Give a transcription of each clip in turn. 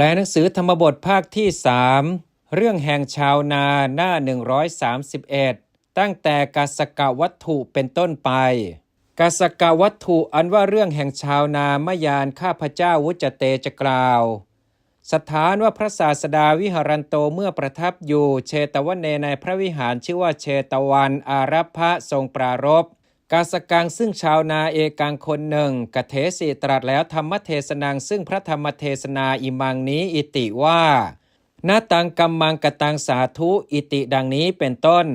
ลหนังสือธรรมบทภาคที่สามเรื่องแห่งชาวนาหน้า 131 ตั้งแต่กัสกวัตถุเป็นต้นไปกัสกวัตถุอันว่าเรื่องแห่งชาวนามยานข้าพเจ้าวุจเตจะกล่าว สถานว่าพระศาสดาวิหารันโตเมื่อประทับอยู่เชตวันเนในพระวิหารชื่อว่าเชตวันอารัพพะทรงปรารภ กาสกังซึ่งชาวนาเอกังคนหนึ่งกเทสีตรัสแล้วธรรมเทศนังซึ่งพระธรรมเทศนาอิมังนี้อิติว่านาตังกัมมังกตังสาธุอิติดังนี้เป็นต้น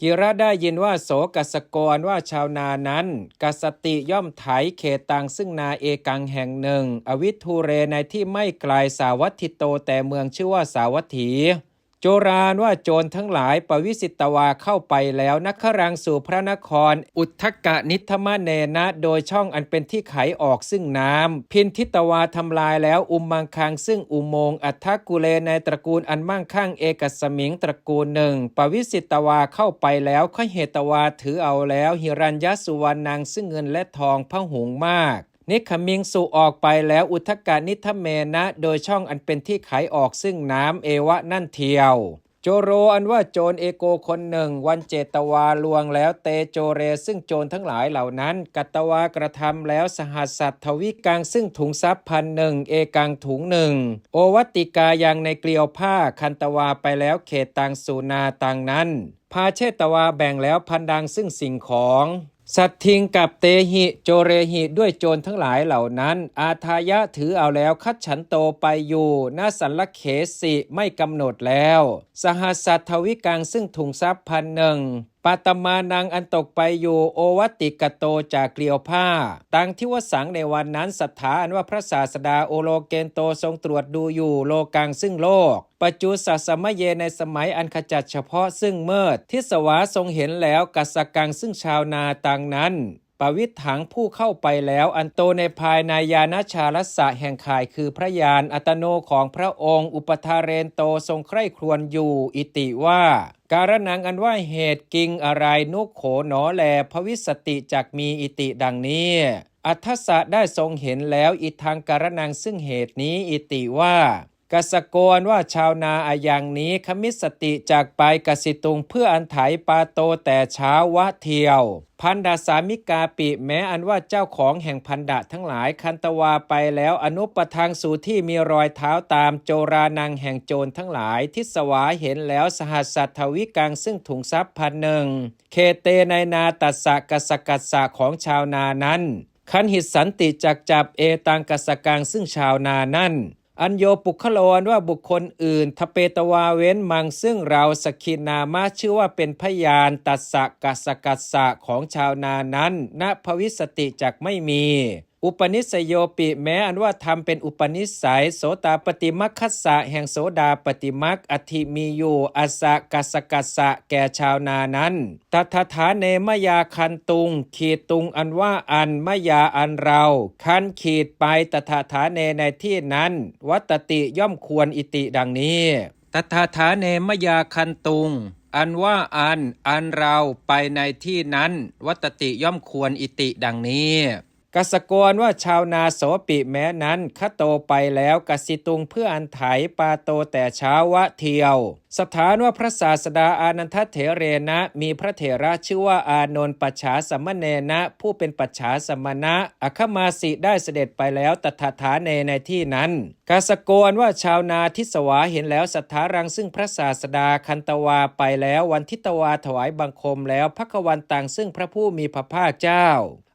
กิระได้ยินว่าโสกัสกรว่าชาวนานั้นกัสติย่อมไถเขตังซึ่งนาเอกังแห่งหนึ่ง อวิทูเรในที่ไม่ไกลสาวัตถิโตแต่เมืองชื่อว่าสาวัตถี จรานว่าโจรทั้งหลายปวิสิตวาเข้าไปแล้วนักขรังสู่พระนคร อุทธกะนิธมะเนนะ โดยช่องอันเป็นที่ไขออกซึ่งน้ำพินทิตวาทำลายแล้วอุมมังคังซึ่งอุโมงค์อัทธกุเลในตระกูลอันมั่งคั่งเอกสมิงตระกูลหนึ่งปวิสิตวาเข้าไปแล้วข้เหตวาถือเอาแล้ว หิรัญยสุวรรณังซึ่งเงินและทองพระหุงมาก นิคมิงสุออกไปแล้วอุทกานิทเมนะ โดยช่องอันเป็นที่ไขออกซึ่งน้ำเอวะนั่นเทียว โจโรอันว่าโจรเอโกคนหนึ่ง วันเจตวาลวงแล้วเตโจเรซึ่งโจรทั้งหลายเหล่านั้น กัตวากระทำแล้วสหัสสัตทวิกังซึ่งถุงทรัพย์พันหนึ่งเอกังถุงหนึ่งโอวัติกายังในเกลียวผ้าคันตวาไปแล้วเขตตังสูนาตังนั้นพาเชตวาแบ่งแล้วพันดังซึ่งสิ่งของ สัตทิงกับเตหิโจเรหิด้วยโจรทั้งหลายเหล่านั้น อาทายะถือเอาแล้วคัดฉันโตไปอยู่นาสันลเขสิไม่กำหนดแล้ว สหัสสัตทวิกังซึ่งถุงทรัพย์พันหนึ่ง ปาตมานังอันตกไปอยู่โอวัติกโตจากเกลียวผ้า ตังทิวสังในวันนั้นสัทธาอันว่าพระศาสดาโอโลเกนโตทรงตรวจดูอยู่โลกังซึ่งโลกปัจจุสัสมเยในสมัยอันขจัดเฉพาะซึ่งเมิดทิสวาทรงเห็นแล้วกัสกังซึ่งชาวนาตังนั้น ปวิถังผู้เข้าไปแล้วอันโตในภายในยาณชาลสะแห่งข่ายคือพระยานอัตโนของพระองค์ อุปทาเรนโตทรงใคร่ครวญอยู่ อิติว่า การนังอันว่าเหตุกิงอะไรนุโขหนอแลพวิสติจักมีอิติดังนี้อัทธะได้ทรงเห็นแล้วอิทางการนังซึ่งเหตุนี้อิติว่า กสกรว่าชาวนาอายังนี้ขมิสติจากไปกสิตุงเพื่ออันไถปาโตแต่เช้าวะเทียว พันดาสามิกาปิแม้อันว่าเจ้าของแห่งพันดาทั้งหลายคันตวาไปแล้วอนุปทางสู่ที่มีรอยเท้าตามโจรานังแห่งโจรทั้งหลาย ทิสวาเห็นแล้วสหัสสัทวิกังซึ่งถุงทรัพย์พันหนึ่งเคเตในนาตัสสะกสกัสสะของชาวนานั้น คันหิตสันติจักจับเอตังกสกังซึ่งชาวนานั้น อัญโยปุคโลนว่าบุคคลอื่นทเปตวาเว้นมังซึ่งเราสกินามาชื่อว่าเป็นพยานตัสสะกัสกัสสะของชาวนานั้นณภวิสติจักไม่มี อุปนิสยโยปิแม้อันว่าทำเป็นอุปนิสัย โสตาปฏิมัคคัสสะแห่งโสดาปฏิมักอธิมีอยู่อสะกัสกัสสะแก่ชาวนานั้นตัทธาเนมยาคันตุง ขีดตุงอันว่าอันมยาอันเรา คันขีดไปตถาฐาเนในที่นั้น วัตติย่อมควรอิติดังนี้ตถาฐาเนมยาคันตุงอันว่าอันอันเราไปในที่นั้น วัตติย่อมควรอิติดังนี้ กสกรว่าชาวนาโสปิแม้นั้นคโตไปแล้วกสิตุงเพื่ออันไถปาโตแต่เช้าวะเทียว สถานว่าพระศาสดาอานันทเถเรนะ มีพระเถระชื่อว่าอานนท์ปัจฉาสมณเณนะ ผู้เป็นปัจฉาสมณะอคมาสิได้เสด็จไปแล้วตถาฐานเนในที่นั้น กาสกรว่าชาวนาทิสวาเห็นแล้วสัทธารังซึ่งพระศาสดาคันตวาไปแล้ววันทิตวาถวายบังคมแล้วพระกวันตังซึ่งพระผู้มีพระภาคเจ้า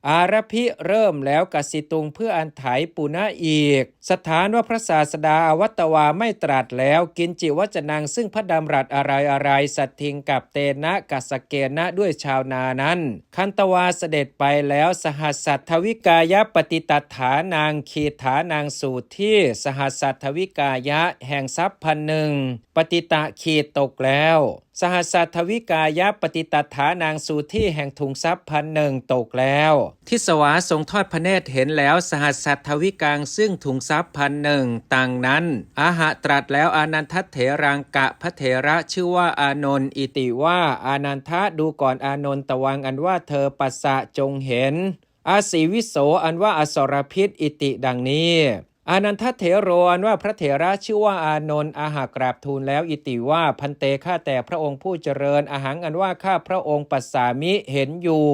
อารพิเริ่มแล้วกสิตุงเพื่ออันไถปุณะอีกสถานว่าพระศาสดาอวัตวาไม่ตรัสแล้วกินจิวัจนังซึ่งพระดำรัสอะไรอะไรสัตทิงกับเตนะกัสเกนะด้วยชาวนานั้น คันตวาเสด็จไปแล้วสหัสัตทวิกายะปฏิตัฐานางขีฐานางสูตรที่สหัสัตทวิกายะแห่งทรัพย์พันหนึ่งปฏิตะขีตกแล้วสหัสทวิกายะปฏิตัฐานางสูที่แห่งถุงทรัพย์พันหนึ่งตกแล้ว ทิสวาทรงทอดพระเนตรเห็นแล้วสหัสทวิกังซึ่งถุงทรัพย์พันหนึ่งต่างนั้น อาหะตรัสแล้วอานันทเถรังกะพระเถระชื่อว่าอานนท์อิติว่าอานันทะดูก่อนอานนท์ตวังอันว่าเธอปัสสะจงเห็นอาศีวิโสอันว่าอสรพิษอิติดังนี้ อานันทเถโรนว่าพระเถระชื่อว่าอานนท์อาหากราบทูลแล้วอิติว่าพันเตข้าแต่พระองค์ผู้เจริญอาหังอันว่าข้าพระองค์ปัสสามิเห็นอยู่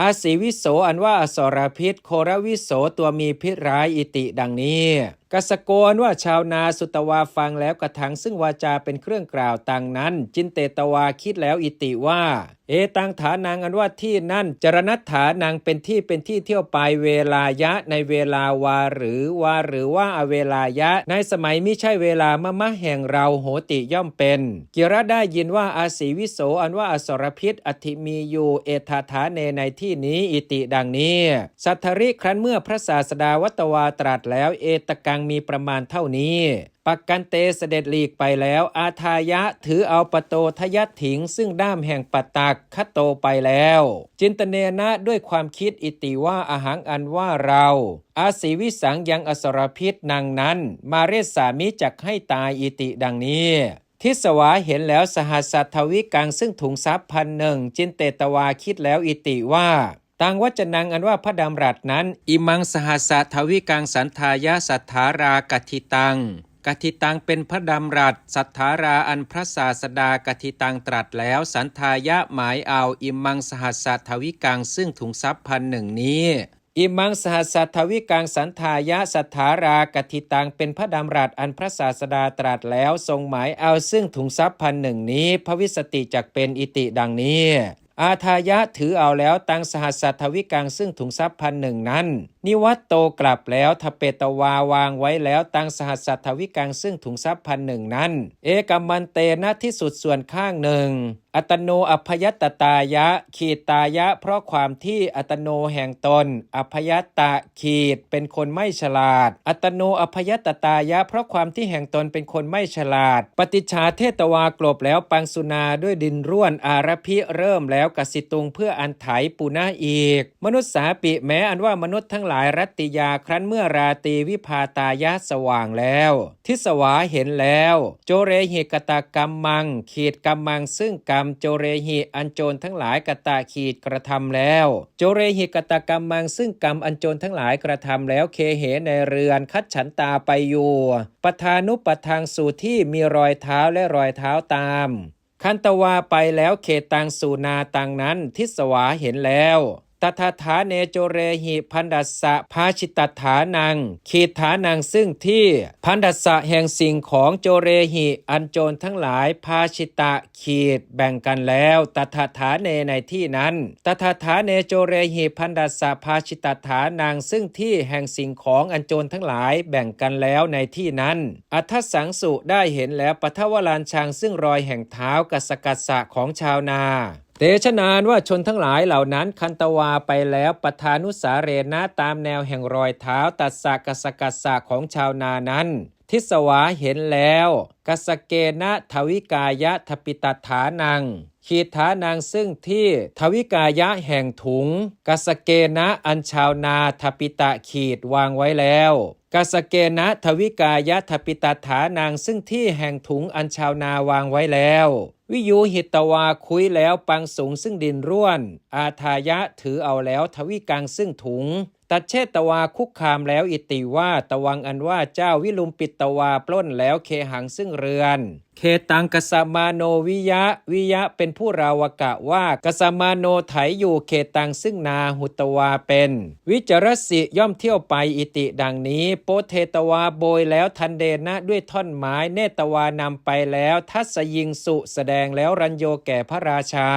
อาศีวิโสอันว่าอสรพิษ โครวิโสตัวมีพิษร้ายอิติดังนี้กสโกนว่าชาวนาสุตวาฟังแล้วกระทังซึ่งวาจาเป็นเครื่องกล่าวต่างนั้น จินเตตวาคิดแล้วอิติว่า เอตังฐานางอันว่าที่นั่น จรณัฐานางเป็นที่เป็นที่เที่ยวไปเวลายะในเวลาวาหรือวาหรือว่าอเวลายะ ในสมัยมิใช่เวลามะมะแห่งเราโหติย่อมเป็นกิระได้ยินว่าอาศีวิโสอันว่าอสรพิษอธิมีอยู่เอธาฐาเนในที่นี้อิติดังนี้ สัทธริครั้นเมื่อพระศาสดาวัตวาตรัสแล้วเอตกังมีประมาณเท่านี้ปักกันเตเสด็จหลีกไปแล้ว อาทายะถือเอาปโตทยัตถิง ซึ่งด้ามแห่งปตตักคัตโตไปแล้ว จินตเนนะด้วยความคิดอิติว่าอาหังอันว่าเรา อาศีวิสังยังอสรพิษนางนั้น มาเรศสามิจักให้ตายอิติดังนี้ ทิสวาเห็นแล้วสหัสสัทวิกังซึ่งถุงทรัพย์พันหนึ่งจินเตตวาคิดแล้วอิติว่าต่างวัจนังอันว่าพระดำรัสนั้น อิมังสหัสทวิกังสันทายาสัทธารากัติตังกัติตังเป็นพระดำรัสสัทธาราอันพระศาสดากัติตังตรัสแล้ว สันทายะหมายเอาอิมังสหัสทวิกังซึ่งถุงทรัพย์พันหนึ่งนี้ อิมังสหัสสะทวิกังสันทายะสัทธารากติตังเป็นพระดำรัสอันพระศาสดาตรัสแล้วทรงหมายเอาซึ่งถุงทรัพย์พันหนึ่งนี้ พระวิสติจักเป็นอิติดังนี้ อาทายะถือเอาแล้วตังสหัสสัทธวิกังซึ่งถุงทรัพย์พันหนึ่งนั้นนิวัตโตกลับแล้วทเปตวาวางไว้แล้วตังสหัสสัทวิกังซึ่งถุงทรัพย์พันหนึ่งนั้น เอกมันเตนะที่สุดส่วนข้างหนึ่ง อัตโนอภยตตายะ ขีดตายะ เพราะความที่อัตโนแห่งตนอภยตตะขีดเป็นคนไม่ฉลาด อัตโนอภยตตายะ เพราะความที่แห่งตนเป็นคนไม่ฉลาด ปฏิชาเทตวากลบแล้วปังสุนาด้วยดินร่วนอารพิเริ่มแล้วกสิตุงเพื่ออันไถปุนาอีก มนุษย์สาปิแม้อันว่ามนุษย์ทั้งหลายรัตติยาครั้นเมื่อราตีวิพาตายะสว่างแล้ว ทิสวาเห็นแล้ว โจเรหิกตากรรมมัง ขีดกรรมมังซึ่งกรรมโจเรหิอันโจรทั้งหลายกตาขีดกระทำแล้ว โจเรหิกตากรรมมังซึ่งกรรมอันโจรทั้งหลายกระทำแล้วเคเหในเรือนคัดฉันตาไปอยู่ปทานุปทางสู่ที่มีรอยเท้าและรอยเท้าตาม คันตวาไปแล้วเขตตังสูนาตังนั้นทิสวาเห็นแล้ว ตถาฐาเนโจเรหิพันดัสสะภาชิตฐานังขีดฐานังซึ่งที่พันดัสสะแห่งสิ่งของโจเรหิอันโจรทั้งหลายภาชิตะขีดแบ่งกันแล้วตถาฐาเนในที่นั้นตถาฐาเนโจเรหิพันดัสสะภาชิตฐานังซึ่งที่แห่งสิ่งของอันโจรทั้งหลายแบ่งกันแล้วในที่นั้น อัทสังสุได้เห็นแล้วปทวลานชางซึ่งรอยแห่งเท้ากัสกัสสะของชาวนา เตชะนานว่าชนทั้งหลายเหล่านั้นคันตวาไปแล้วปทานุสาเรนะตามแนวแห่งรอยเท้าตัดสะกัสกัสสะของชาวนานั้น ทิสวาเห็นแล้วกัสเกนะทวิกายะทปิตฐานังขีดฐานางซึ่งที่ทวิกายะแห่งถุงกัสเกนะอันชาวนาทปิตะขีดวางไว้แล้ว กัสเกนะทวิกายะทปิตาฐานางซึ่งที่แห่งถุงอันชาวนาวางไว้แล้ว วิยูหิตวาคุยแล้วปังสูงซึ่งดินร่วน อาทายะถือเอาแล้วทวิกังซึ่งถุง ตัดเชตวาคุกคามแล้วอิติว่าตวังอันว่าเจ้าวิลุมปิตวาปล้นแล้วเคหังซึ่งเรือน เคตังกสมาโนวิยะ วิยะเป็นผู้ราวกะว่ากสมาโนไถอยู่เคตังซึ่งนาหุตวาเป็น วิจรสิย่อมเที่ยวไปอิติดังนี้ โปเทตวาโบยแล้วทันเดนะด้วยท่อนไม้เนตวานำไปแล้วทัศยิงสุแสดงแล้วรัญโยแก่พระราชา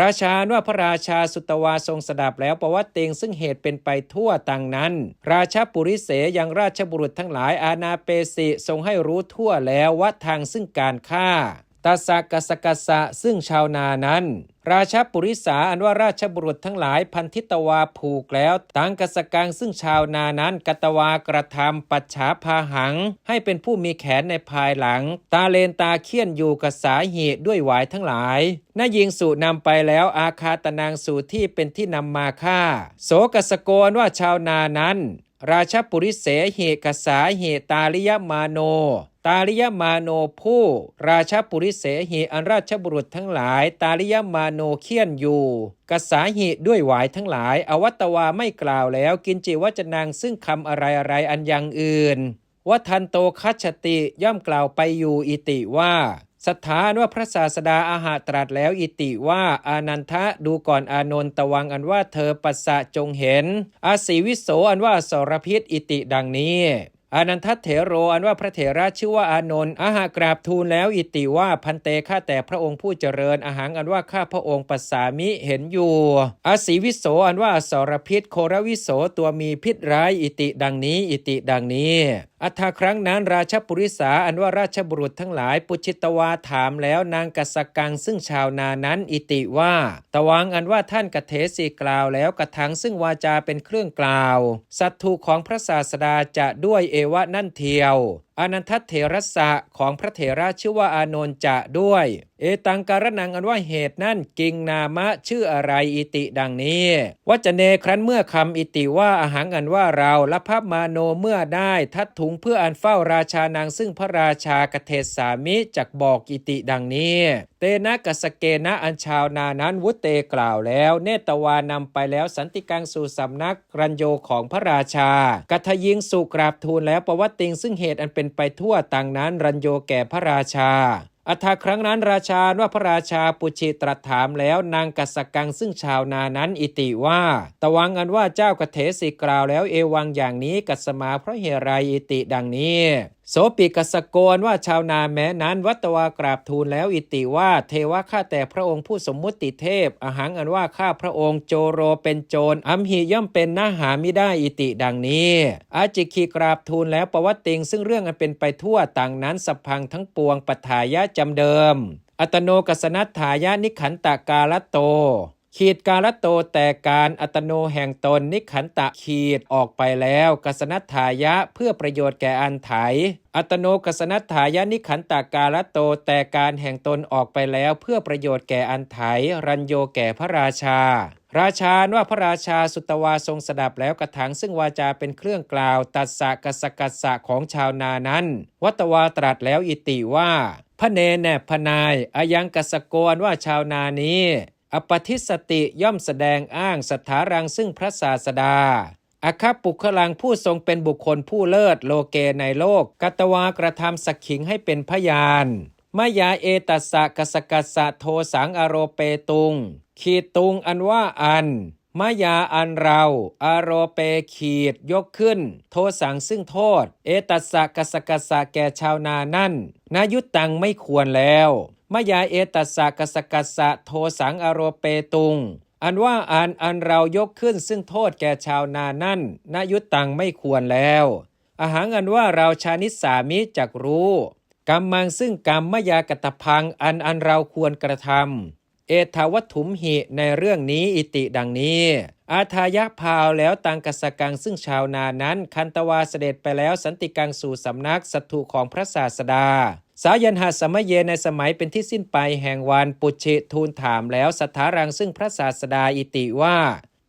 ราชาว่าพระราชาสุตวาทรงสดับแล้วประวัติเตงซึ่งเหตุเป็นไปทั่วต่างนั้น ราชาปุริเสยังราชบุรุษทั้งหลายอาณาเปสิทรงให้รู้ทั่วแล้วว่าทางซึ่งการฆ่าตาสะกัสกัสะซึ่งชาวนานั้น ราชาปุริสาอันว่าราชบุรุษทั้งหลายพันธิตวาผูกแล้วตังกสกังซึ่งชาวนานั้นกตวากระทำปัจฉาพาหัง ให้เป็นผู้มีแขนในภายหลัง ตาเลนตาเคียนอยู่กับสาเหตุด้วยหวายทั้งหลายนายิงสู่นำไปแล้วอาคาตนางสู่ที่เป็นที่นำมาฆ่า โสกสโกนว่าชาวนานั้น ราชปุริเสเหกสาเหตาลิยมาโน ตาลิยมาโนผู้ ราชปุริเสหิอันราชบุรุษทั้งหลาย ตาลิยมาโนเคียนอยู่ กษาหิด้วยหวายทั้งหลาย อวัตวาไม่กล่าวแล้ว กินจิวจนางซึ่งคำอะไรอะไรอันยังอื่นว่าทันโตคัจฉติย่อมกล่าวไปอยู่อิติว่า สถานว่าพระศาสดาอาหาตรัสแล้วอิติว่าอานันทะดูก่อนอานนตวังอันว่าเธอปัสสะจงเห็น อาศีวิโสอันว่าสรพิษอิติดังนี้ อานันทเถโรอันว่าพระเถระชื่อว่าอานนท์อาหากราบทูลแล้วอิติว่าพันเตข้าแต่พระองค์ผู้เจริญอาหารอันว่าข้าพระองค์ปัสสามิเห็นอยู่อาศีวิโสอันว่าสรพิษโครวิโสตัวมีพิษร้ายอิติดังนี้อิติดังนี้ อัธาครั้งนั้นราชปุริสาอันว่าราชบุรุษทั้งหลายปุชิตวาถามแล้วนางกัสกังซึ่งชาวนานั้นอิติว่า ตวังอันว่าท่านกเทสีกล่าวแล้วกระทังซึ่งวาจาเป็นเครื่องกล่าว สัตถุของพระศาสดาจะด้วยเเอวะนั่นเทียว อนันทเถรสะของพระเถระชื่อว่าอานนท์จะด้วย เอตังการนังอันว่าเหตุนั่นกิงนามะชื่ออะไรอิติดังนี้วัจเนครั้นเมื่อคำอิติว่าอาหารอันว่าเราละพับมาโนเมื่อได้ทัดถุงเพื่ออันเฝ้าราชานางซึ่งพระราชากเทศสามิจักบอกอิติดังนี้ เตนะกสเกนะอันชาวนานั้นวุเตกล่าวแล้ว เนตวานำไปแล้วสันติกังสู่สำนักรัญโยของพระราชากัทยิงสุกราบทูลแล้วประวัติงซึ่งเหตุอันเป็นไปทั่วต่างนั้นรัญโยแก่พระราชา อัฐาครั้งนั้นราชาว่าพระราชาปุชิตรัสถามแล้วนางกัสกังซึ่งชาวนานั้นอิติว่า ตวังอันว่าเจ้ากเทสิกล่าวแล้วเอวังอย่างนี้กัสมาเพราะเหตุไรอิติดังนี้ โสปิกสโกนว่าชาวนาแม้นั้น วัตวากราบทูลแล้วอิติว่าเทวะข้าแต่พระองค์ผู้สมมุติเทพอาหารอันว่าข้าพระองค์โจโรเป็นโจรอัมหีย่อมเป็นหน้าหามิได้อิติดังนี้อาจิคีกราบทูลแล้วประวัติงซึ่งเรื่องอันเป็นไปทั่วต่างนั้นสพังทั้งปวงปัทายะจำเดิม อัตโนกสนัตถายะนิขันตากาลโต ขีดกาลโตแต่การอัตโนแห่งตนนิขันตะขีดออกไปแล้วกสนัตถายะเพื่อประโยชน์แก่อันไถอัตโนกสนัตถายะนิขันตากาลโตแต่การแห่งตนออกไปแล้วเพื่อประโยชน์แก่อันไถรัญโยแก่พระราชา ราชาว่าพระราชาสุตวาทรงสดับแล้วกระถังซึ่งวาจาเป็นเครื่องกล่าว ตัดสะกสกัสะของชาวนานั้น วัตวาตรัสแล้วอิติว่าพระเนแนพนายอายังกสโกนว่าชาวนานี้ อปทิสติย่อมแสดงอ้างสถารังซึ่งพระศาสดาอาคาปุคลังผู้ทรงเป็นบุคคลผู้เลิศโลเกในโลกกัตวากระทำสักขิงให้เป็นพยานมายาเอตัสสะกสกัสสะโทสังอโรเปตุง ขีดตุงอันว่าอันมายาอันเรา อารเปขีดยกขึ้น โทสังซึ่งโทษ เอตัสสะกสกัสสะแก่ชาวนานั่นนายุตตังไม่ควรแล้ว มายาเอตัสสะกสกัสสะโทสังอโรเปตุง อันว่าอันอันเรายกขึ้นซึ่งโทษแก่ชาวนานั่นนายุตตังไม่ควรแล้วอาหารอันว่าเราชานิสามิจักรู้กรรมังซึ่งกรรมมยากตพังอันอันเราควรกระทำเอทาวัตถุมหิในเรื่องนี้อิติดังนี้ อาทายะพาวแล้วตังกสกังซึ่งชาวนานั้น คันตวาเสด็จไปแล้วสันติกังสู่สำนักสัตถุของพระศาสดา สายันหาสมัยเยในสมัยเป็นที่สิ้นไปแห่งวันปุชิทูลถามแล้วสถารังซึ่งพระศาสดาอิติว่า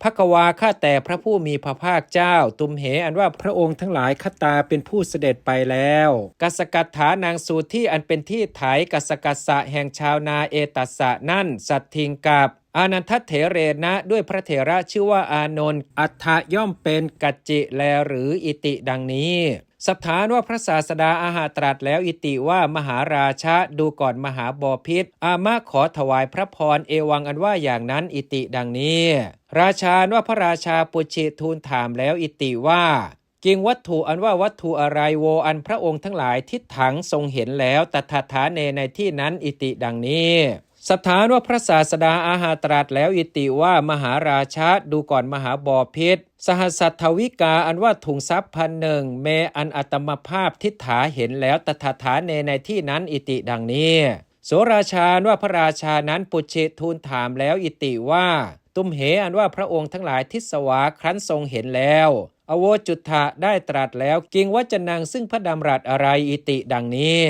พระกวาข้าแต่พระผู้มีพระภาคเจ้า ตุมเหอันว่าพระองค์ทั้งหลายคตาเป็นผู้เสด็จไปแล้ว กัสกัตถานางสูตรที่อันเป็นที่ไถกัสกัสสะแห่งชาวนาเอตัสสะนั่น สัตทิงกับอานันทเถเรนะด้วยพระเถระชื่อว่าอานนท์อัฏฐย่อมเป็นกัจจิแลหรืออิติดังนี้ สถานว่าพระศาสดาอาหาตรัสแล้วอิติว่ามหาราชะดูก่อนมหาบอพิษ อามะขอถวายพระพรเอวังอันว่าอย่างนั้นอิติดังนี้ ราชาว่าพระราชาปุชิทูลถามแล้วอิติว่ากิงวัตถุอันว่าวัตถุอะไรโวอันพระองค์ทั้งหลายทิศถังทรงเห็นแล้วตถาฐานเนในที่นั้นอิติดังนี้ สถานว่าพระศาสดาอาหาตรัสแล้วอิติว่ามหาราชาดูก่อนมหาบอพิษสหสัตทวิกาอันว่าถุงทรัพย์พันหนึ่งเมอันอัตมภาพทิฏฐาเห็นแล้วตถาฐานเนในที่นั้นอิติดังนี้โสราชาว่าพระราชานั้นปุชิทูลถามแล้วอิติว่า ตุมเหอันว่าพระองค์ทั้งหลายทิศวาครั้นทรงเห็นแล้ว อโวจุทธะได้ตรัสแล้วกิงวัจนังซึ่งพระดำรัสอะไรอิติดังนี้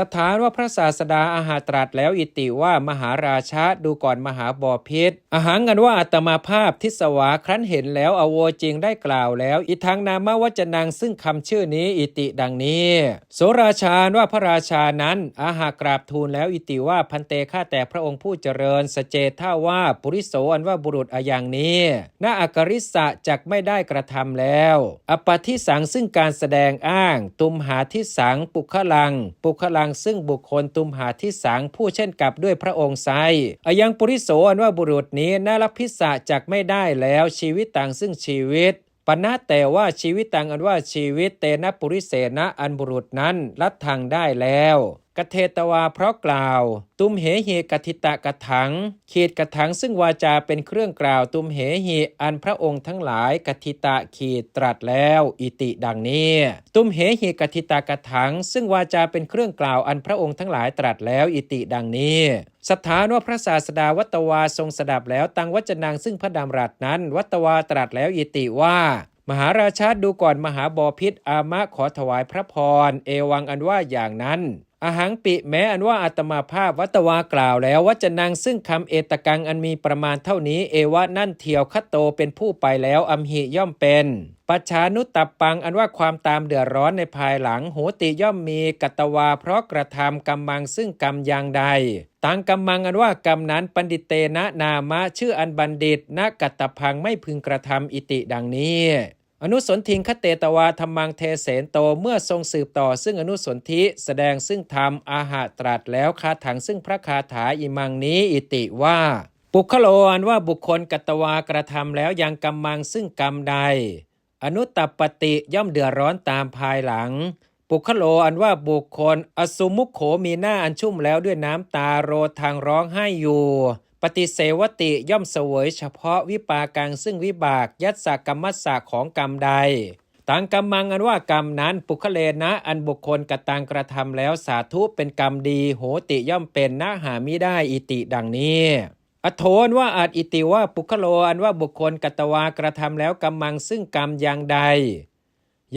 สถานว่าพระศาสดาอาหารตรัสแล้วอิติว่ามหาราชาดูก่อนมหาบอพิษอาหารกันว่าอัตมาภาพทิสวาครั้นเห็นแล้วอโวจริงได้กล่าวแล้ว อีทางนามวจนังซึ่งคำชื่อนี้อิติดังนี้ โสราชาว่าพระราชานั้นอาหากราบทูลแล้วอิติว่าพันเตฆ่าแต่พระองค์ผู้เจริญสเจท่าว่าปุริโสอันว่าบุรุษอย่างนี้นาอากริสะจักไม่ได้กระทำแล้ว อปฏิสังซึ่งการแสดงอ้าง ตุมหาทิสังปุคลัง ปุคลังซึ่งบุคคลตุมหาทิสังผู้เช่นกับด้วยพระองค์ไซอายังปุริโสอันว่าบุรุษนี้น่ารับพิสะจักไม่ได้แล้วชีวิตต่างซึ่งชีวิตปณะแต่ว่าชีวิตตังอันว่าชีวิตเตนะปุริเสนะอันบุรุษนั้นรัดทางได้แล้ว กเทตวาเพราะกล่าว ตุมเหเหกทิตะกถังขีดกถังซึ่งวาจาเป็นเครื่องกล่าว ตุมเหหิอันพระองค์ทั้งหลายกทิตะขีดตรัสแล้ว อิติดังนี้ ตุมเหหิกทิตะกถัง ซึ่งวาจาเป็นเครื่องกล่าวอันพระองค์ทั้งหลายตรัสแล้ว อิติดังนี้สถานว่าพระศาสดาวัตวาทรงสดับแล้วตังวัจนางซึ่งพระดำรัสนั้น วัตวาตรัสแล้วอิติว่ามหาราชาดูก่อนมหาบอพิษอามะขอถวายพระพร เอวังอันว่าอย่างนั้น อาหังปิแม้อันว่าอาตมาภาพวัตวากล่าวแล้วว่าจะนางซึ่งคำเอตกังอันมีประมาณเท่านี้ เอวะนั่นเทียวคัตโตเป็นผู้ไปแล้วอัมหิย่อมเป็นปัจฉานุตตปังอันว่าความตามเดือดร้อนในภายหลังโหติย่อมมีกัตวาเพราะกระทำกรรมังซึ่งกรรมอย่างใดตังกรรมังอันว่ากรรมนั้นปันดิเตนะนามะชื่ออันบัณฑิตณกัตตพังไม่พึงกระทำอิติดังนี้ อนุสนทิงคเตตวาธรรมังเทเสนโตเมื่อทรงสืบต่อ ซึ่งอนุสนธิแสดงซึ่งธรรมอาหาตรัสแล้วคาถังซึ่งพระคาถาอิมังนี้อิติว่า ปุคโลอันว่าบุคคลกัตวากระทำแล้วยังกรรมังซึ่งกรรมใด อนุตตปฏิย่อมเดือดร้อนตามภายหลัง ปุคโลอันว่าบุคคล อสุมุขโขมีหน้าอันชุ่มแล้วด้วยน้ำตาโรทางร้องไห้อยู่ ฏิเสวติย่อมเสวยเฉพาะวิปากังซึ่งวิบากยัตสกรรมัสสะของกรรมใดตังกรรมังอันว่ากรรมนั้นปุคเลนะอันบุคคลกระตังกระทำแล้วสาธุเป็นกรรมดี โหติย่อมเป็นนาหามิได้อิติดังนี้ อโทนว่าอาจอิติว่าปุคโลอันว่าบุคคลกตวากระทำแล้วกรรมังซึ่งกรรมอย่างใด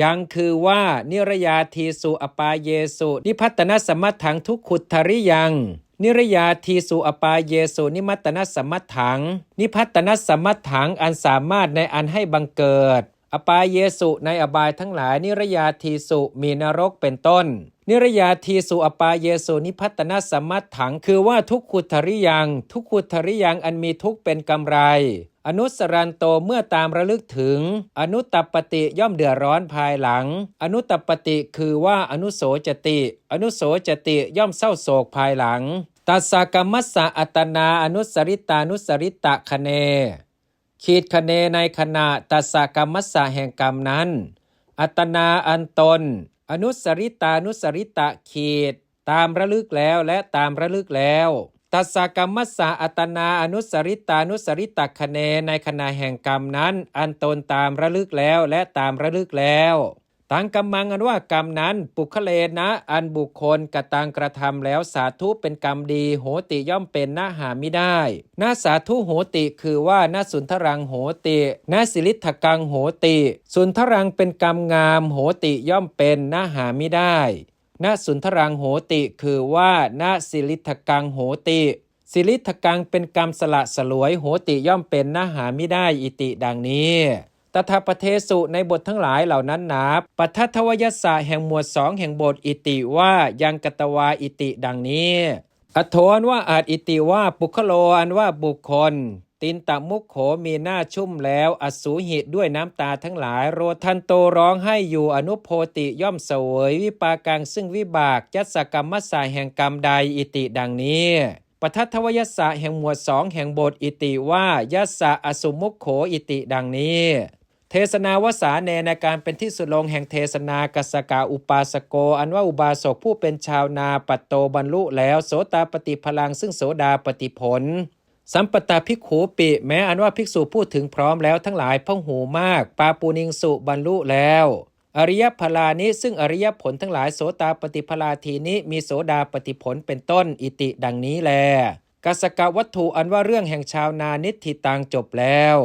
ยังคือว่านิรยาทีสุอปาเยสุนิพัตนสมัตถังทุกขุทธริยัง นิรยาทีสุอปาเยสุนิมัตนสมัตถัง นิพัตนสมัตถังอันสามารถในอันให้บังเกิด อปาเยสุในอบายทั้งหลาย นิรยาทีสุมีนรกเป็นต้น นิรยาทีสุอปาเยสุนิพัตนสมัตถัง คือว่าทุกขุทริยัง ทุกขุทริยังอันมีทุกเป็นกำไร อนุสรันโตเมื่อตามระลึกถึง อนุตตปฏิย่อมเดือดร้อนภายหลัง อนุตตปฏิคือว่าอนุโสจติ อนุโสจติย่อมเศร้าโศกภายหลัง ตัสสะกรรมัสสะอัตนาอนุสริตานุสริตะคเน ขีดคเนในขณะตัสสะกรรมัสสะแห่งกรรมนั้น อัตนาอันตน อนุสริตานุสริตะขีด ตามระลึกแล้วและตามระลึกแล้วตัสสะกรรมัสสะอัตนาอนุสริตานุสริตะคเนในขณะแห่งกรรมนั้น อันตนตามระลึกแล้วและตามระลึกแล้ว ตังกำมังอันว่ากรรมนั้นปุคเลนะ อันบุคคลกระตังกระทำแล้วสาธุเป็นกรรมดี โหติย่อมเป็นนาหาไม่ได้นาสาธุโหติคือว่านาสุนทรังโหตินาสิลิทกังโหติ สุนทรังเป็นกรรมงามโหติย่อมเป็นนาหาไม่ได้นาสุนทรังโหติคือว่านาสิลิทกังโหติสิลิทกังเป็นกรรมสละสลวยโหติย่อมเป็นนาหาไม่ได้อิติดังนี้ ตถาปเทสุในบททั้งหลายเหล่านั้นนาปัททวยสสะแห่งหมวดสองแห่งบทอิติว่ายังกตวาอิติดังนี้อโทนว่าอาจอิติว่าปุคโลอันว่าบุคคล ตินตะมุขโขมีหน้าชุ่มแล้ว อสูหิด้วยน้ำตาทั้งหลาย โรทันโตร้องให้อยู่อนุโพติย่อมเสวยวิปากังซึ่งวิบากยัสกรรมมัสสาแห่งกรรมใดอิติดังนี้ปทัททวยสสะแห่งหมวดสองแห่งบทอิติว่ายัสะอสุมุขโขอิติดังนี้ เทศนาวสาเนในการเป็นที่สุดลงแห่งเทศนากัสกาอุปาสโก อันว่าอุบาสกผู้เป็นชาวนาปัตโตบรรลุแล้วโสตาปฏิพลังซึ่งโสดาปฏิผล สัมปตาภิกขูปิ แม้อันว่าภิกษุพูดถึงพร้อมแล้วทั้งหลายพ่องหูมาก ปาปูนิงสุบรรลุแล้ว อริยพลานี้ซึ่งอริยผลทั้งหลายโสตาปฏิพลาทีนี้มีโสดาปฏิผลเป็นต้นอิติดังนี้แลกัสกะวัตถุอันว่าเรื่องแห่งชาวนานิทิตังจบแล้ว